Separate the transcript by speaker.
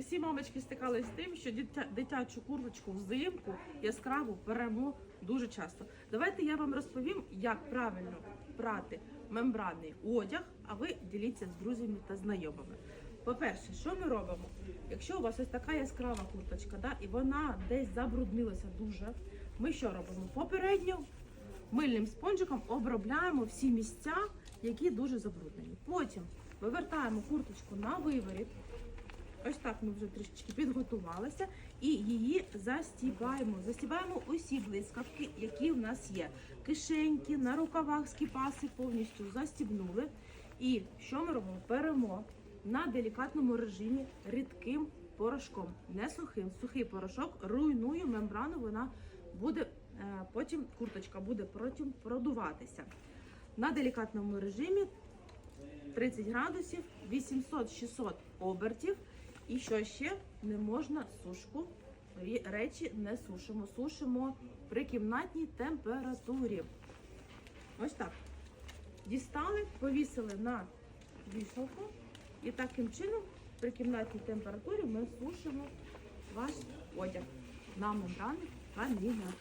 Speaker 1: Усі мамочки стикалися з тим, що дитя, дитячу курточку взимку яскраву беремо дуже часто. Давайте я вам розповім, як правильно прати мембранний одяг, а ви діліться з друзями та знайомими. По-перше, що ми робимо? Якщо у вас ось така яскрава курточка, да, і вона десь забруднилася дуже, ми що робимо? Попередньо мильним спонжиком обробляємо всі місця, які дуже забруднені. Потім вивертаємо курточку на виворіт. Ось так ми вже трішечки підготувалися і її застібаємо. Застібаємо усі блискавки, які в нас є. Кишеньки, на рукавах скіпаси повністю застібнули. І що ми робимо? Беремо на делікатному режимі рідким порошком, не сухим. Сухий порошок руйнує мембрану, вона буде е, потім курточка буде потім продуватися. На делікатному режимі 30 градусів, 800-600 обертів. І що ще не можна сушку. Речі не сушимо. Сушимо при кімнатній температурі. Ось так. Дістали, повісили на вішалку. І таким чином при кімнатній температурі ми сушимо ваш одяг на мембранних тканинах.